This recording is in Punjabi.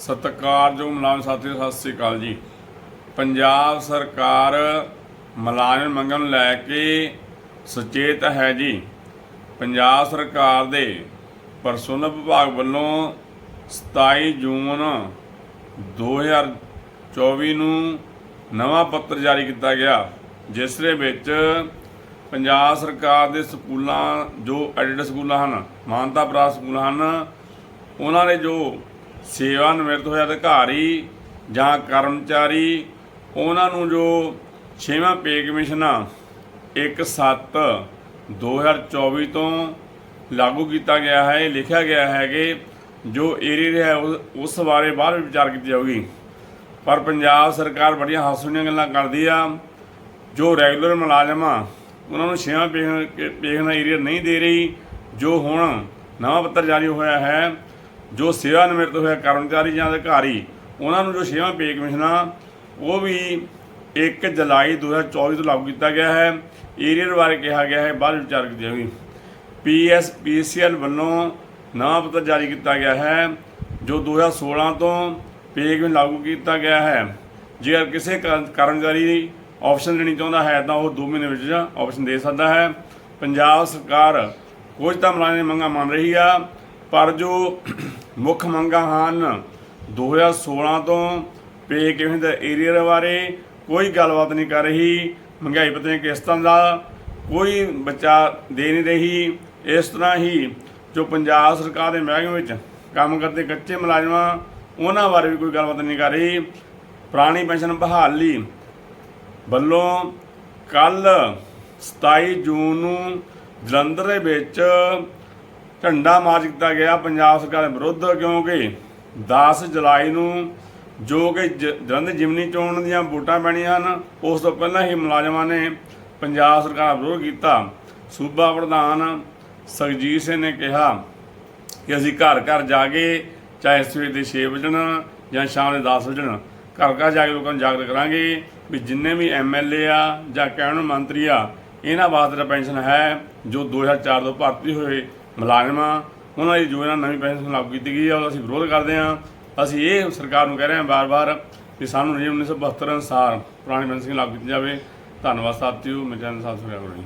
ਸਤਿਕਾਰਯੋਗ ਮੁਲਾਜ਼ਮ ਸਾਥੀਓ, ਸਤਿ ਸ੍ਰੀ ਅਕਾਲ ਜੀ। ਪੰਜਾਬ ਸਰਕਾਰ ਮੁਲਾਜ਼ਮ ਮੰਗਾਂ ਨੂੰ ਲੈ ਕੇ ਸੁਚੇਤ ਹੈ ਜੀ। ਪੰਜਾਬ ਸਰਕਾਰ ਦੇ ਪਰਸੋਨਲ ਵਿਭਾਗ ਵੱਲੋਂ 27 ਜੂਨ 2024 ਨੂੰ ਨਵਾਂ ਪੱਤਰ ਜਾਰੀ ਕੀਤਾ ਗਿਆ, ਜਿਸ ਦੇ ਵਿੱਚ ਪੰਜਾਬ ਸਰਕਾਰ ਦੇ ਸਕੂਲਾਂ, ਜੋ ਐਡਿਟ ਸਕੂਲਾਂ ਹਨ, ਮਾਨਤਾ ਪ੍ਰਾਪਤ ਸਕੂਲ ਹਨ, ਉਹਨਾਂ ਨੇ ਜੋ ਸੇਵਾ ਨਿਵਰਤ ਹੋਏ ਅਧਿਕਾਰੀ ਜਾਂ ਕਰਮਚਾਰੀ, ਉਹਨਾਂ ਨੂੰ ਜੋ 6ਵਾਂ ਪੇ ਕਮਿਸ਼ਨ 1/7 2024 ਤੋਂ ਲਾਗੂ ਕੀਤਾ ਗਿਆ ਹੈ ਲਿਖਿਆ ਗਿਆ ਹੈ ਕਿ ਜੋ ਏਰੀਆ ਹੈ, ਉਸ- ਉਸ ਬਾਰੇ ਬਾਅਦ ਵਿੱਚ ਵਿਚਾਰ ਕੀਤੀ ਜਾਊਗੀ। ਪਰ ਪੰਜਾਬ ਸਰਕਾਰ ਬੜੀਆਂ ਹਾਸੋਹੀਆਂ ਗੱਲਾਂ ਕਰਦੀ ਆ, ਜੋ ਰੈਗੂਲਰ ਮੁਲਾਜ਼ਮ ਆ, ਉਹਨਾਂ ਨੂੰ ਛੇਵਾਂ ਪੇਖਣਾ ਏਰੀਆ ਨਹੀਂ ਦੇ ਰਹੀ, ਜੋ ਹੁਣ ਨਵਾਂ ਪੱਤਰ ਜਾਰੀ ਹੋਇਆ ਹੈ ਜੋ ਸੇਵਾ ਨਿਵਰਤ ਹੋਇਆ ਕਰਮਚਾਰੀ ਜਾਂ ਅਧਿਕਾਰੀ, ਉਹਨਾਂ ਨੂੰ ਜੋ ਛੇਵਾਂ ਪੇ ਕਮਿਸ਼ਨ ਆ ਉਹ ਵੀ 1 ਜੁਲਾਈ 2024 ਤੋਂ ਲਾਗੂ ਕੀਤਾ ਗਿਆ ਹੈ। ਏਰੀਅਰ ਬਾਰੇ ਕਿਹਾ ਗਿਆ ਹੈ, ਬਾਅਦ ਵਿੱਚ ਵਿਚਾਰ ਕੀਤੀ ਜਾਊਗੀ ਪੀਐਸ, ਪੀਸੀਐਲ ਵੱਲੋਂ ਨਵਾਂ ਪੱਤਰ ਜਾਰੀ ਕੀਤਾ ਗਿਆ ਹੈ, ਜੋ 2016 ਤੋਂ ਪੇ ਕਮਿਸ਼ਨ ਲਾਗੂ ਕੀਤਾ ਗਿਆ ਹੈ। ਜੇਕਰ ਕਿਸੇ ਕਰ- ਕਰਮਚਾਰੀ ਆਪਸ਼ਨ ਲੈਣੀ ਚਾਹੁੰਦਾ ਹੈ, ਤਾਂ ਉਹ 2 ਮਹੀਨੇ ਵਿੱਚ ਆਪਸ਼ਨ ਦੇ ਸਕਦਾ ਹੈ। ਪੰਜਾਬ ਸਰਕਾਰ ਕੁਝ ਤਾਂ ਮੁਲਾਜ਼ਮਾਂ ਦੀਆਂ ਮੰਗਾਂ ਮੰਨ ਰਹੀ ਆ। ਪਰ ਜੋ ਮੁੱਖ ਮੰਗਾਂ ਹਨ 2016 ਤੋਂ ਪੇ ਕਿਵੇਂ ਦਾ ਏਰੀਆ ਬਾਰੇ ਕੋਈ ਗੱਲਬਾਤ ਨਹੀਂ ਕਰ ਰਹੀ। ਮਹਿੰਗਾਈ ਪਤਾ ਨਹੀਂ ਕਿਸ ਤਰ੍ਹਾਂ ਦਾ ਕੋਈ ਬੱਚਾ ਦੇ ਨਹੀਂ ਰਹੀ। ਇਸ ਤਰ੍ਹਾਂ ਹੀ ਜੋ ਪੰਜਾਬ ਸਰਕਾਰ ਦੇ ਮਹਿਕਮੇ ਵਿੱਚ ਕੰਮ ਕਰਦੇ ਕੱਚੇ ਮੁਲਾਜ਼ਮਾਂ, ਉਹਨਾਂ ਬਾਰੇ ਵੀ ਕੋਈ ਗੱਲਬਾਤ ਨਹੀਂ ਕਰ ਰਹੀ। ਪੁਰਾਣੀ ਪੈਨਸ਼ਨ ਬਹਾਲੀ ਵੱਲੋਂ ਕੱਲ 27 ਜੂਨ ਨੂੰ ਜਲੰਧਰ ਦੇ ਵਿੱਚ ਝੰਡਾ ਮਾਰਚ ਕੀਤਾ ਗਿਆ ਪੰਜਾਬ ਸਰਕਾਰ ਦੇ ਵਿਰੁੱਧ, ਕਿਉਂਕਿ 10 ਜੁਲਾਈ ਨੂੰ ਜੋ ਕਿ ਜ- ਜਲੰਧਰ ਜਿਮਨੀ ਚੋਣ ਦੀਆਂ ਵੋਟਾਂ ਪੈਣੀਆਂ ਹਨ, ਉਸ ਤੋਂ ਪਹਿਲਾਂ ਹੀ ਮੁਲਾਜ਼ਮਾਂ ਨੇ ਪੰਜਾਬ ਸਰਕਾਰ ਦਾ ਵਿਰੋਧ ਕੀਤਾ। ਸੂਬਾ ਪ੍ਰਧਾਨ ਸੁਖਜੀਤ ਸਿੰਘ ਨੇ ਕਿਹਾ ਕਿ ਅਸੀਂ ਘਰ ਘਰ ਜਾ ਕੇ ਚਾਹੇ ਸਵੇਰ ਦੇ 6 ਵਜਣ ਜਾਂ ਸ਼ਾਮ ਦੇ 10 ਵਜਣ, ਘਰ ਘਰ ਜਾ ਕੇ ਲੋਕਾਂ ਨੂੰ ਜਾਗਰੂਕ ਕਰਾਂਗੇ ਵੀ ਜਿੰਨੇ ਵੀ ਐਮਐਲਏ ਆ ਜਾਂ ਕੈਬਨਿਟ ਮੰਤਰੀ ਆ, ਇਹਨਾਂ ਵਾਸਤੇ ਤਾਂ ਪੈਨਸ਼ਨ ਹੈ ਜੋ 2004 ਤੋਂ ਭਰਤੀ ਹੋਏ ਮੁਲਾਜ਼ਮ ਆ, ਉਹਨਾਂ ਦੀ ਯੋਜਨਾ ਨਵੀਂ ਪੈਨਸ਼ਨ ਲਾਗੂ ਕੀਤੀ ਗਈ ਆ, ਉਹਦਾ ਅਸੀਂ ਵਿਰੋਧ ਕਰਦੇ ਆ। ਅਸੀਂ ਇਹ ਸਰਕਾਰ ਨੂੰ ਕਹਿ ਰਹੇ ਹਾਂ ਬਾਰ-ਬਾਰ ਕਿ ਸਾਨੂੰ ਨਿਯਮ 1972 ਅਨੁਸਾਰ ਪੁਰਾਣੀ ਪੈਨਸ਼ਨ ਲਾਗੂ ਕੀਤੀ ਜਾਵੇ। ਧੰਨਵਾਦ ਸਾਥੀਓ ਮੇਰੇ ਚੈਨਲ ਸਾਥ ਸੁਣਿਆ ਕਰੋ ਜੀ